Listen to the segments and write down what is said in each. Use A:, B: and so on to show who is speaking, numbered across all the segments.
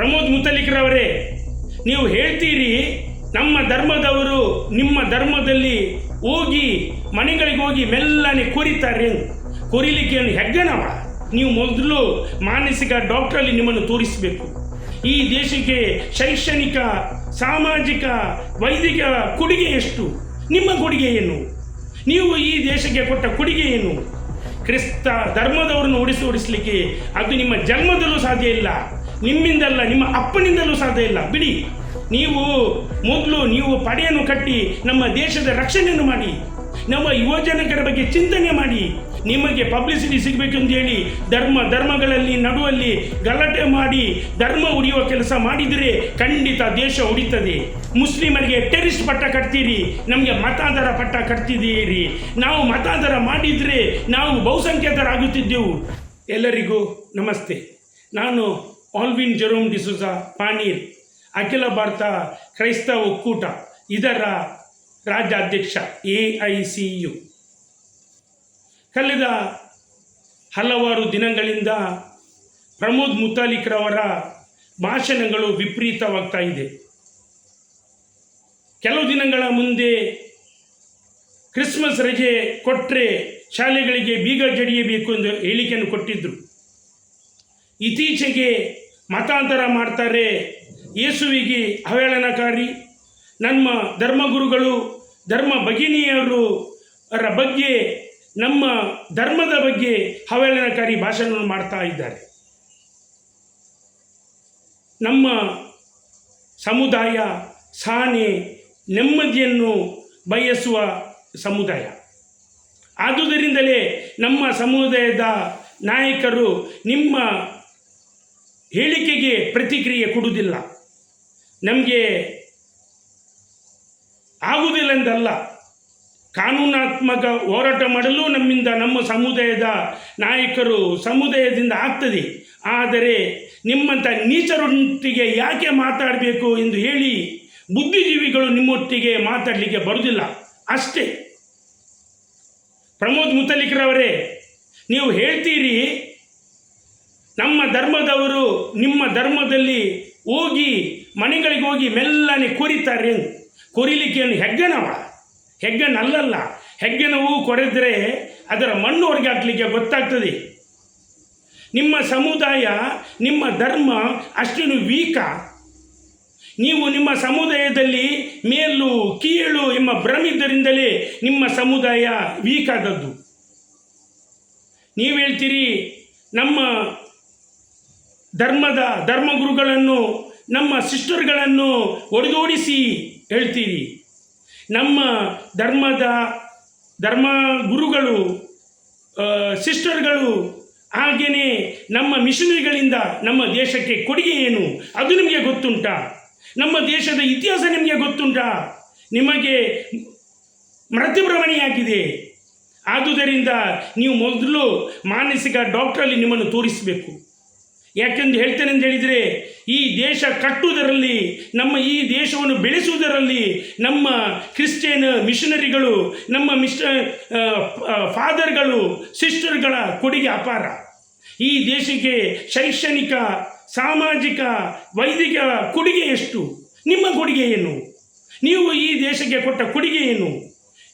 A: ಪ್ರಮೋದ್ ಮುತಲಿಕ್ರವರೇ, ನೀವು ಹೇಳ್ತೀರಿ, ನಮ್ಮ ಧರ್ಮದವರು ನಿಮ್ಮ ಧರ್ಮದಲ್ಲಿ ಹೋಗಿ ಮನೆಗಳಿಗೆ ಹೋಗಿ ಮೆಲ್ಲನೆ ಕೊರಿತಾರೆ. ಕೊರಿಲಿಕ್ಕೆ ಏನು ಹೆಗ್ಗನವ ನೀವು ಮೊದಲು ಮಾನಸಿಕ ಡಾಕ್ಟ್ರಲ್ಲಿ ನಿಮ್ಮನ್ನು ತೋರಿಸಬೇಕು. ಈ ದೇಶಕ್ಕೆ ಶೈಕ್ಷಣಿಕ, ಸಾಮಾಜಿಕ, ವೈದಿಕ ಕೊಡುಗೆ ಎಷ್ಟು? ನಿಮ್ಮ ಕೊಡುಗೆ ಏನು? ನೀವು ಈ ದೇಶಕ್ಕೆ ಕೊಟ್ಟ ಕೊಡುಗೆ ಏನು? ಕ್ರಿಸ್ತ ಧರ್ಮದವರನ್ನು ಓಡಿಸಿ ಓಡಿಸಲಿಕ್ಕೆ ಅದು ನಿಮ್ಮ ಜನ್ಮದಲ್ಲೂ ಸಾಧ್ಯ ಇಲ್ಲ. ನಿಮ್ಮಿಂದಲ್ಲ, ನಿಮ್ಮ ಅಪ್ಪನಿಂದಲೂ ಸಾಧ್ಯ ಇಲ್ಲ. ಬಿಡಿ. ನೀವು ಮೊದಲು ನೀವು ಪಡೆಯನ್ನು ಕಟ್ಟಿ ನಮ್ಮ ದೇಶದ ರಕ್ಷಣೆಯನ್ನು ಮಾಡಿ, ನಮ್ಮ ಯುವಜನಕರ ಬಗ್ಗೆ ಚಿಂತನೆ ಮಾಡಿ, ನಿಮಗೆ ಪಬ್ಲಿಸಿಟಿ ಸಿಗಬೇಕೆಂದು ಹೇಳಿ ಧರ್ಮ, ಧರ್ಮಗಳಲ್ಲಿ, ನಡುವಲ್ಲಿ ಗಲಾಟೆ ಮಾಡಿ, ಧರ್ಮ ಉಳಿಯುವ ಕೆಲಸ ಮಾಡಿದರೆ ಖಂಡಿತ ದೇಶ ಉಳಿತದೆ ಮುಸ್ಲಿಮರಿಗೆ ಟೆರಿಸ್ಟ್ ಪಟ್ಟ ಕಟ್ತೀರಿ, ನಮಗೆ ಮತಾಂತರ ಪಟ್ಟ ಕಟ್ತಿದ್ದೀರಿ. ನಾವು ಮತಾಂತರ ಮಾಡಿದರೆ ನಾವು ಬಹುಸಂಖ್ಯಾತರಾಗುತ್ತಿದ್ದೆವು. ಎಲ್ಲರಿಗೂ ನಮಸ್ತೆ. ನಾನು ಆಲ್ವಿನ್ ಜೆರೋಮ್ ಡಿಸೂಸ ಪಾನೀರ್, ಅಖಿಲ ಭಾರತ ಕ್ರೈಸ್ತ ಒಕ್ಕೂಟ, ಇದರ ರಾಜ್ಯಾಧ್ಯಕ್ಷ, ಎ ಐ ಸಿ ಯು. ಕಳೆದ ಹಲವಾರು ದಿನಗಳಿಂದ ಪ್ರಮೋದ್ ಮುತಾಲಿಕ್ರವರ ಭಾಷಣಗಳು ವಿಪರೀತವಾಗ್ತಾ ಇದೆ. ಕೆಲವು ದಿನಗಳ ಮುಂದೆ ಕ್ರಿಸ್ಮಸ್ ರಜೆ ಕೊಟ್ಟರೆ ಶಾಲೆಗಳಿಗೆ ಬೀಗ ಜಡಿಯಬೇಕು ಎಂದು ಹೇಳಿಕೆಯನ್ನು ಕೊಟ್ಟಿದ್ದರು ಇತ್ತೀಚೆಗೆ ಮತಾಂತರ ಮಾಡ್ತಾರೆ. ಯೇಸುವಿಗೆ ಅವಹೇಳನಕಾರಿ. ನಮ್ಮ ಧರ್ಮಗುರುಗಳು, ಧರ್ಮ ಭಗಿನಿಯರು ಅವರ ಬಗ್ಗೆ, ನಮ್ಮ ಧರ್ಮದ ಬಗ್ಗೆ ಅವಹೇಳನಕಾರಿ ಭಾಷಣವನ್ನು ಮಾಡ್ತಾ ಇದ್ದಾರೆ. ನಮ್ಮ ಸಮುದಾಯ ಸಹನೆ ನೆಮ್ಮದಿಯನ್ನು ಬಯಸುವ ಸಮುದಾಯ. ಆದುದರಿಂದಲೇ ನಮ್ಮ ಸಮುದಾಯದ ನಾಯಕರು ನಿಮ್ಮ ಹೇಳಿಕೆಗೆ ಪ್ರತಿಕ್ರಿಯೆ ಕೊಡುವುದಿಲ್ಲ. ನಮಗೆ ಆಗುವುದಿಲ್ಲ ಎಂದಲ್ಲ ಕಾನೂನಾತ್ಮಕ ಹೋರಾಟ ಮಾಡಲು ನಮ್ಮಿಂದ ನಮ್ಮ ಸಮುದಾಯದ ನಾಯಕರು ಸಮುದಾಯದಿಂದ ಆಗ್ತದೆ. ಆದರೆ ನಿಮ್ಮಂಥ ನೀಚರೊಟ್ಟಿಗೆ ಯಾಕೆ ಮಾತಾಡಬೇಕು ಎಂದು ಹೇಳಿ ಬುದ್ಧಿಜೀವಿಗಳು ನಿಮ್ಮೊಟ್ಟಿಗೆ ಮಾತಾಡಲಿಕ್ಕೆ ಬರುವುದಿಲ್ಲ. ಅಷ್ಟೇ. ಪ್ರಮೋದ್ ಮುತಲಿಕ್ರವರೇ, ನೀವು ಹೇಳ್ತೀರಿ ನಮ್ಮ ಧರ್ಮದವರು ನಿಮ್ಮ ಧರ್ಮದಲ್ಲಿ ಹೋಗಿ, ಮನೆಗಳಿಗೆ ಹೋಗಿ ಮೆಲ್ಲನೆ ಕೊರಿತಾರೆ. ಕೊರಿಲಿಕ್ಕೆ ಹೆಗ್ಗನವ ಹೆಗ್ಗನಲ್ಲಲ್ಲ ಹೆಗ್ಗನವು ಕೊರೆದರೆ ಅದರ ಮಣ್ಣು ಹೊರಗೆ ಹಾಕ್ಲಿಕ್ಕೆ ಗೊತ್ತಾಗ್ತದೆ. ನಿಮ್ಮ ಸಮುದಾಯ, ನಿಮ್ಮ ಧರ್ಮ ಅಷ್ಟೇನು ವೀಕ. ನೀವು ನಿಮ್ಮ ಸಮುದಾಯದಲ್ಲಿ ಮೇಲು, ಕೀಳು ಎಂಬ ಭ್ರಮಿದ್ದರಿಂದಲೇ ನಿಮ್ಮ ಸಮುದಾಯ ವೀಕ್ ಆದದ್ದು ನೀವು ಹೇಳ್ತೀರಿ, ನಮ್ಮ ಧರ್ಮದ ಧರ್ಮಗುರುಗಳನ್ನು, ನಮ್ಮ ಸಿಸ್ಟರ್ಗಳನ್ನು ಒಡೆದೋಡಿಸಿ ಹೇಳ್ತೀರಿ. ನಮ್ಮ ಧರ್ಮದ ಧರ್ಮ ಗುರುಗಳು ಸಿಸ್ಟರ್ಗಳು ಹಾಗೆಯೇ ನಮ್ಮ ಮಿಷನರಿಗಳಿಂದ ನಮ್ಮ ದೇಶಕ್ಕೆ ಕೊಡುಗೆ ಏನು? ಅದು ನಿಮಗೆ ಗೊತ್ತುಂಟಾ? ನಮ್ಮ ದೇಶದ ಇತಿಹಾಸ ನಿಮಗೆ ಗೊತ್ತುಂಟಾ? ನಿಮಗೆ ಮೃತ್ಯುಭ್ರಮಣೆಯಾಗಿದೆ ಆದುದರಿಂದ ನೀವು ಮೊದಲು ಮಾನಸಿಕ ಡಾಕ್ಟ್ರಲ್ಲಿ ನಿಮ್ಮನ್ನು ತೋರಿಸಬೇಕು. ಯಾಕೆಂದು ಹೇಳ್ತೇನೆ ಅಂತ ಹೇಳಿದರೆ, ಈ ದೇಶ ಕಟ್ಟುವುದರಲ್ಲಿ, ನಮ್ಮ ಈ ದೇಶವನ್ನು ಬೆಳೆಸುವುದರಲ್ಲಿ ನಮ್ಮ ಕ್ರಿಶ್ಚಿಯನ್ ಮಿಷನರಿಗಳು, ನಮ್ಮ ಮಿಶ ಫಾದರ್ಗಳು, ಸಿಸ್ಟರ್ಗಳ ಕೊಡುಗೆ ಅಪಾರ. ಈ ದೇಶಕ್ಕೆ ಶೈಕ್ಷಣಿಕ, ಸಾಮಾಜಿಕ, ವೈದಿಕ ಕೊಡುಗೆ ಎಷ್ಟು? ನಿಮ್ಮ ಕೊಡುಗೆ ಏನು? ನೀವು ಈ ದೇಶಕ್ಕೆ ಕೊಟ್ಟ ಕೊಡುಗೆ ಏನು?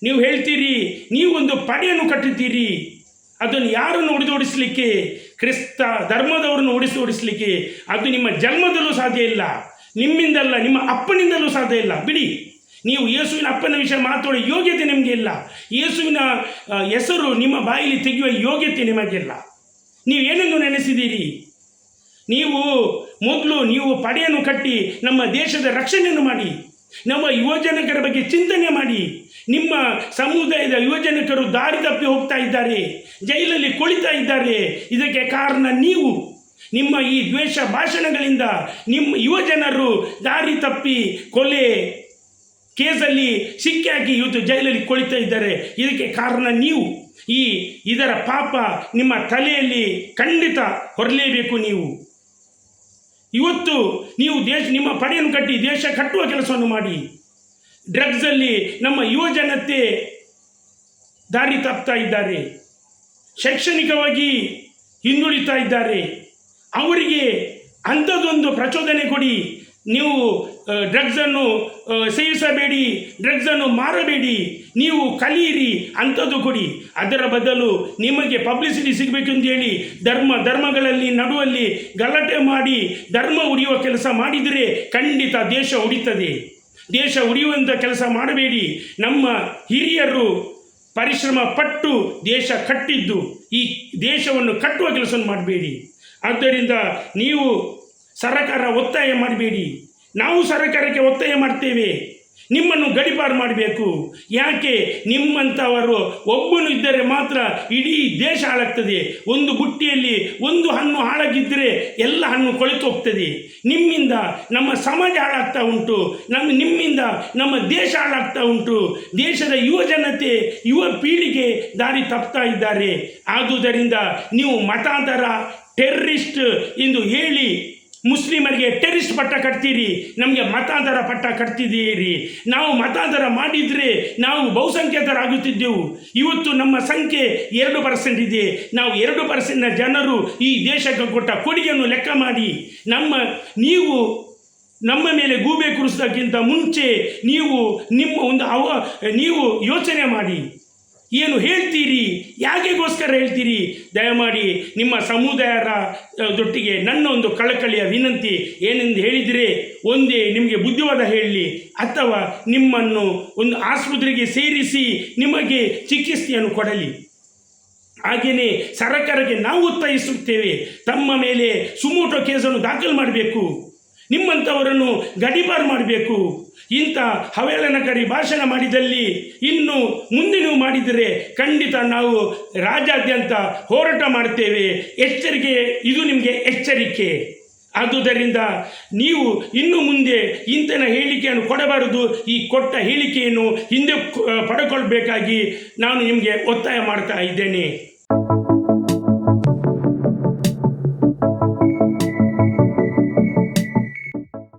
A: ನೀವು ಹೇಳ್ತೀರಿ, ನೀವೊಂದು ಪಡೆಯನ್ನು ಕಟ್ಟುತ್ತೀರಿ ಅದನ್ನು ಯಾರನ್ನು ಹೊಡೆದೋಡಿಸಲಿಕ್ಕೆ ಕ್ರಿಸ್ತ ಧರ್ಮದವರನ್ನು ಓಡಿಸಿ ಓಡಿಸಲಿಕ್ಕೆ? ಅದು ನಿಮ್ಮ ಜನ್ಮದಲ್ಲೂ ಸಾಧ್ಯ ಇಲ್ಲ. ನಿಮ್ಮಿಂದಲ್ಲ, ನಿಮ್ಮ ಅಪ್ಪನಿಂದಲೂ ಸಾಧ್ಯ ಇಲ್ಲ. ಬಿಡಿ. ನೀವು ಯೇಸುವಿನ ಅಪ್ಪನ ವಿಷಯ ಮಾತಾಡುವ ಯೋಗ್ಯತೆ ನಿಮಗೆ ಇಲ್ಲ. ಯೇಸುವಿನ ಹೆಸರು ನಿಮ್ಮ ಬಾಯಲ್ಲಿ ತೆಗೆಯುವ ಯೋಗ್ಯತೆ ನಿಮಗಿಲ್ಲ. ನೀವು ಏನನ್ನು ನೆನೆಸಿದ್ದೀರಿ? ನೀವು ಮೊದಲು ನೀವು ಪಡೆಯನ್ನು ಕಟ್ಟಿ ನಮ್ಮ ದೇಶದ ರಕ್ಷಣೆಯನ್ನು ಮಾಡಿ, ನಮ್ಮ ಯುವಜನಕರ ಬಗ್ಗೆ ಚಿಂತನೆ ಮಾಡಿ, ನಿಮ್ಮ ಸಮುದಾಯದ ಯುವಜನಕರು ದಾರಿ ತಪ್ಪಿ ಹೋಗ್ತಾ ಇದ್ದಾರೆ. ಜೈಲಲ್ಲಿ ಕುಳಿತಾ ಇದ್ದಾರೆ. ಇದಕ್ಕೆ ಕಾರಣ ನೀವು. ನಿಮ್ಮ ಈ ದ್ವೇಷ ಭಾಷಣಗಳಿಂದ ನಿಮ್ಮ ಯುವಜನರು ದಾರಿ ತಪ್ಪಿ ಕೊಲೆ ಕೇಸಲ್ಲಿ ಸಿಕ್ಕಾಕಿ ಇವತ್ತು ಜೈಲಲ್ಲಿ ಕೊಳಿತಾ ಇದ್ದಾರೆ. ಇದಕ್ಕೆ ಕಾರಣ ನೀವು. ಈ ಇದರ ಪಾಪ ನಿಮ್ಮ ತಲೆಯಲ್ಲಿ ಖಂಡಿತ ಹೊರಲೇಬೇಕು ನೀವು. ಇವತ್ತು ನೀವು ದೇಶ, ನಿಮ್ಮ ಪಡೆಯನ್ನು ಕಟ್ಟಿ ದೇಶ ಕಟ್ಟುವ ಕೆಲಸವನ್ನು ಮಾಡಿ. ಡ್ರಗ್ಸಲ್ಲಿ ನಮ್ಮ ಯುವಜನತೆ ದಾರಿ ತಪ್ತಾ ಇದ್ದಾರೆ. ಶೈಕ್ಷಣಿಕವಾಗಿ ಹಿಂದುಳಿತಾ ಇದ್ದಾರೆ. ಅವರಿಗೆ ಅಂಥದ್ದೊಂದು ಪ್ರಚೋದನೆ ಕೊಡಿ. ನೀವು ಡ್ರಗ್ಸನ್ನು ಸೇವಿಸಬೇಡಿ ಡ್ರಗ್ಸನ್ನು ಮಾರಬೇಡಿ, ನೀವು ಕಲಿಯಿರಿ ಅಂಥದ್ದು ಕೊಡಿ. ಅದರ ಬದಲು ನಿಮಗೆ ಪಬ್ಲಿಸಿಟಿ ಸಿಗಬೇಕು ಅಂತ ಹೇಳಿ, ಧರ್ಮ, ಧರ್ಮಗಳಲ್ಲಿ, ನಡುವಲ್ಲಿ ಗಲಾಟೆ ಮಾಡಿ, ಧರ್ಮ ಉಡಿಯುವ ಕೆಲಸ ಮಾಡಿದರೆ ಖಂಡಿತ ದೇಶ ಉಡಿತದೆ ದೇಶ ಉಡಿಯುವಂಥ ಕೆಲಸ ಮಾಡಬೇಡಿ. ನಮ್ಮ ಹಿರಿಯರು ಪರಿಶ್ರಮ ಪಟ್ಟು ದೇಶ ಕಟ್ಟಿದ್ದು, ಈ ದೇಶವನ್ನು ಕಟ್ಟುವ ಕೆಲಸವನ್ನು ಮಾಡಬೇಡಿ. ಆದ್ದರಿಂದ ನೀವು ಸರಕಾರ ಒತ್ತಾಯ ಮಾಡಬೇಡಿ. ನಾವು ಸರಕಾರಕ್ಕೆ ಒತ್ತಾಯ ಮಾಡ್ತೇವೆ. ನಿಮ್ಮನ್ನು ಗಡಿಪಾರು ಮಾಡಬೇಕು. ಯಾಕೆ? ನಿಮ್ಮಂಥವರು ಒಬ್ಬನು ಇದ್ದರೆ ಮಾತ್ರ ಇಡೀ ದೇಶ ಹಾಳಾಗ್ತದೆ. ಒಂದು ಬುಟ್ಟಿಯಲ್ಲಿ ಒಂದು ಹಣ್ಣು ಹಾಳಾಗಿದ್ದರೆ ಎಲ್ಲ ಹಣ್ಣು ಕೊಳೆತು ಹೋಗ್ತದೆ ನಿಮ್ಮಿಂದ ನಮ್ಮ ಸಮಾಜ ಹಾಳಾಗ್ತಾ ಉಂಟು. ನಮ್ಮ ನಿಮ್ಮಿಂದ ನಮ್ಮ ದೇಶ ಹಾಳಾಗ್ತಾ ಉಂಟು. ದೇಶದ ಯುವ ಜನತೆ, ಯುವ ಪೀಳಿಗೆ ದಾರಿ ತಪ್ತಾ ಇದ್ದಾರೆ. ಆದುದರಿಂದ ನೀವು ಮತಾಂತರ, ಟೆರ್ರಿಸ್ಟ್ ಎಂದು ಹೇಳಿ ಮುಸ್ಲಿಮರಿಗೆ ಟೆರಿಸ್ಟ್ ಪಟ್ಟ ಕಟ್ತೀರಿ, ನಮಗೆ ಮತಾಂತರ ಪಟ್ಟ ಕಟ್ತಿದ್ದೀರಿ. ನಾವು ಮತಾಂತರ ಮಾಡಿದರೆ ನಾವು ಬಹುಸಂಖ್ಯಾತರಾಗುತ್ತಿದ್ದೆವು. ಇವತ್ತು ನಮ್ಮ ಸಂಖ್ಯೆ ಎರಡು ಪರ್ಸೆಂಟ್ ಇದೆ. ನಾವು ಎರಡು ಪರ್ಸೆಂಟ್ನ ಜನರು ಈ ದೇಶಕ್ಕೆ ಕೊಟ್ಟ ಕೊಡುಗೆಯನ್ನು ಲೆಕ್ಕ ಮಾಡಿ, ನಮ್ಮ ನೀವು ನಮ್ಮ ಮೇಲೆ ಗೂಬೆ ಕುರಿಸೋದಕ್ಕಿಂತ ಮುಂಚೆ ನೀವು ನಿಮ್ಮ ಒಂದು ಅವ, ನೀವು ಯೋಚನೆ ಮಾಡಿ. ಏನು ಹೇಳ್ತೀರಿ? ಯಾಕೆಗೋಸ್ಕರ ಹೇಳ್ತೀರಿ? ದಯಮಾಡಿ ನಿಮ್ಮ ಸಮುದಾಯರ ಅ, ದೊಟ್ಟಿಗೆ ನನ್ನ ಒಂದು ಕಳಕಳಿಯ ವಿನಂತಿ ಏನೆಂದು ಹೇಳಿದರೆ ಒಂದೇ ನಿಮಗೆ ಬುದ್ಧಿವಾದ ಹೇಳಲಿ ಅಥವಾ ನಿಮ್ಮನ್ನು ಒಂದು ಆಸ್ಪತ್ರೆಗೆ ಸೇರಿಸಿ ನಿಮಗೆ ಚಿಕಿತ್ಸೆಯನ್ನು ಕೊಡಲಿ. ಹಾಗೆಯೇ ಸರ್ಕಾರಕ್ಕೆ ನಾವು ಒತ್ತಾಯಿಸುತ್ತೇವೆ ತಮ್ಮ ಮೇಲೆ ಸುಮೋಟೋ ಕೇಸನ್ನು ದಾಖಲು ಮಾಡಬೇಕು. ನಿಮ್ಮಂಥವರನ್ನು ಗಡಿಪಾರು ಮಾಡಬೇಕು. ಇಂಥ ಹವೇಳನಕಾರಿ ಭಾಷಣ ಮಾಡಿದಲ್ಲಿ ಇನ್ನು ಮುಂದೆ ನೀವು ಮಾಡಿದರೆ ಖಂಡಿತ ನಾವು ರಾಜ್ಯಾದ್ಯಂತ ಹೋರಾಟ ಮಾಡ್ತೇವೆ ಎಚ್ಚರಿಕೆ, ಇದು ನಿಮಗೆ ಎಚ್ಚರಿಕೆ. ಆದುದರಿಂದ ನೀವು ಇನ್ನು ಮುಂದೆ ಇಂತನ ಹೇಳಿಕೆಯನ್ನು ಕೊಡಬಾರದು. ಈ ಕೊಟ್ಟ ಹೇಳಿಕೆಯನ್ನು ಹಿಂದೆ ಪಡ್ಕೊಳ್ಬೇಕಾಗಿ ನಾನು ನಿಮಗೆ ಒತ್ತಾಯ ಮಾಡ್ತಾ ಇದ್ದೇನೆ.